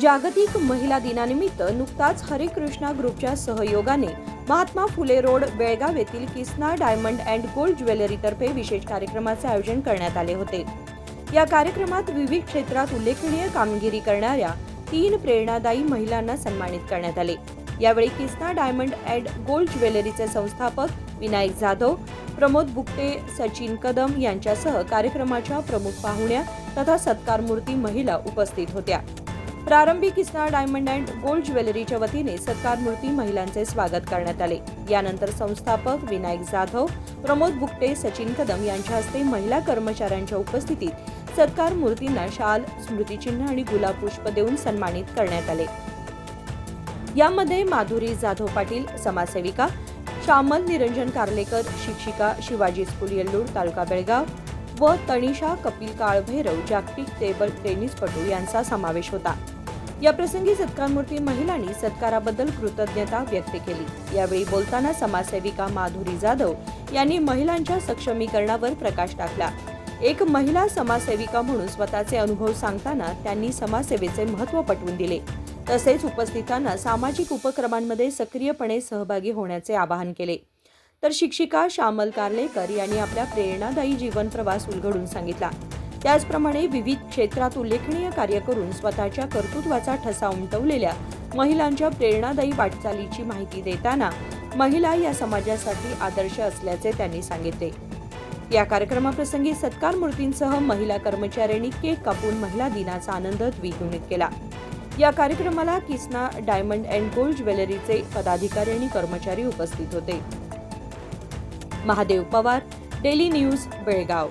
जागतिक महिला दिनानिमित्त नुकताच हरिकृष्णा ग्रुपच्या सहयोगाने महात्मा फुले रोड बेळगाव येथील किसना डायमंड अँड गोल्ड ज्वेलरीतर्फे विशेष कार्यक्रमाचे आयोजन करण्यात आले होते. या कार्यक्रमात विविध क्षेत्रात उल्लेखनीय कामगिरी करणाऱ्या तीन प्रेरणादायी महिलांना सन्मानित करण्यात आले. यावेळी किसना डायमंड अँड गोल्ड ज्वेलरीचे संस्थापक विनायक जाधव प्रमोद बुकटे सचिन कदम यांच्यासह कार्यक्रमाच्या प्रमुख पाहुण्या तथा सत्कारमूर्ती महिला उपस्थित होत्या. प्रारंभी किसना डायमंड अँड गोल्ड ज्वेलरीच्या वतीने सत्कारमूर्ती महिलांचे स्वागत करण्यात आले. यानंतर संस्थापक विनायक जाधव प्रमोद बुकटे सचिन कदम यांच्या हस्ते महिला कर्मचाऱ्यांच्या उपस्थितीत सत्कार मूर्तींना शाल स्मृतिचिन्ह आणि गुलाब पुष्प देऊन सन्मानित करण्यात आले. यामध्ये माधुरी जाधव पाटील समाजसेविका श्यामल निरंजन कार्लेकर शिक्षिका शिवाजी स्कूल येल्लूर तालुका बेळगाव व तनिषा कपिल काळभैरव जागतिक टेबल टेनिसपटू यांचा समावेश होता. याप्रसंगी सत्कारमूर्ती महिलांनी सत्काराबद्दल कृतज्ञता व्यक्त केली. यावेळी बोलताना समाजसेविका माधुरी जाधव यांनी महिलांच्या सक्षमीकरणावर प्रकाश टाकला. एक महिला समाजसेविका म्हणून स्वतःचे अनुभव सांगताना त्यांनी समाजसेवेचे महत्त्व पटवून दिले. तसेच उपस्थितांना सामाजिक उपक्रमांमध्ये सक्रियपणे सहभागी होण्याचे आवाहन केले. तर शिक्षिका श्यामल कार्लेकर यांनी आपल्या प्रेरणादायी जीवन प्रवास उलगडून सांगितला. त्याचप्रमाणे विविध क्षेत्रात उल्लेखनीय कार्य करून स्वतःच्या कर्तृत्वाचा ठसा उमटवलेल्या महिलांच्या प्रेरणादायी वाटचालीची माहिती देताना महिला या समाजासाठी आदर्श असल्याचे त्यांनी सांगितले. या कार्यक्रमाप्रसंगी सत्कार मूर्तींसह महिला कर्मचाऱ्यांनी केक कापून महिला दिनाचा आनंद द्विगुणित केला. या कार्यक्रमाला किसना डायमंड अँड गोल्ड ज्वेलरीचे पदाधिकारी आणि कर्मचारी उपस्थित होते. Mahadev Pawar daily news Belgaum.